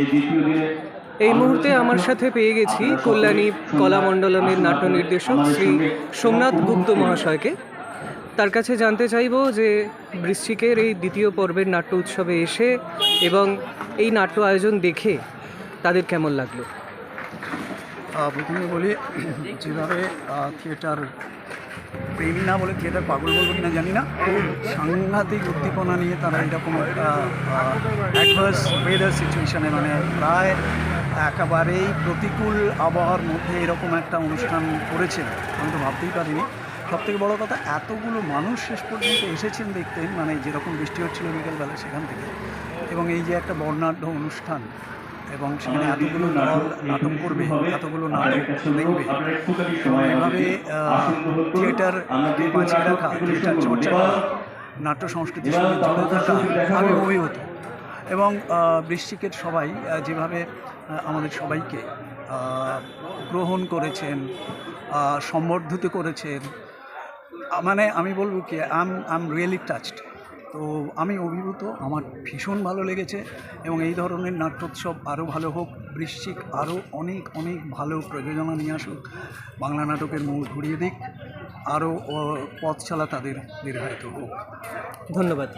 এই দ্বিতীয় দিনে এই মুহূর্তে আমার সাথে পেয়ে গেছি কল্যাণী কলামণ্ডলমের নাট্য নির্দেশক শ্রী সোমনাথ গুপ্ত মহাশয়কে। তার কাছে জানতে চাইব যে বৃশ্চিকের এই দ্বিতীয় পর্বের নাট্য উৎসবে এসে এবং এই নাট্য আয়োজন দেখে তাদের কেমন লাগল? প্রথমে বলি যেভাবে থিয়েটার প্রেমী না বলে থিয়েটার পাগল বলব কিনা জানি না। সাংঘাতিক উদ্দীপনা নিয়ে তারা এরকম একটা অ্যাডভার্স ওয়েদার সিচুয়েশানে মানে প্রায় একেবারেই প্রতিকূল আবহাওয়ার মধ্যে এরকম একটা অনুষ্ঠান করেছেন। আমি তো ভাবতেই পারিনি। সব থেকে বড়ো কথা, এতগুলো মানুষ শেষ পর্যন্ত এসেছেন দেখতে মানে যেরকম বৃষ্টি হচ্ছিল বিকেলবেলা সেখান থেকে। এবং এই যে একটা বর্ণাঢ্য অনুষ্ঠান এবং সেখানে এতগুলো নাটক করবে এতগুলো নাটক দেখবে। এবং এভাবে থিয়েটার বাঁচিয়ে রাখা থিয়েটার চর্চা করা, নাট্য সংস্কৃতির সঙ্গে জড়ে থাকা আমি অভিভূত এবং বৃশ্চিকের সবাই যেভাবে আমাদের সবাইকে গ্রহণ করেছেন সম্বর্ধিত করেছেন মানে আমি বলব কি আম আম রিয়েলি টাচড। তো আমি অভিভূত, আমার ভীষণ ভালো লেগেছে এবং এই ধরনের নাট্যোৎসব আরও ভালো হোক, বৃশ্চিক আরও অনেক অনেক ভালো প্রযোজনা নিয়ে আসুক, বাংলা নাটকের মূল ঘুরিয়ে দিক, আরও পথ তাদের দীর্ঘায়িত হোক। ধন্যবাদ।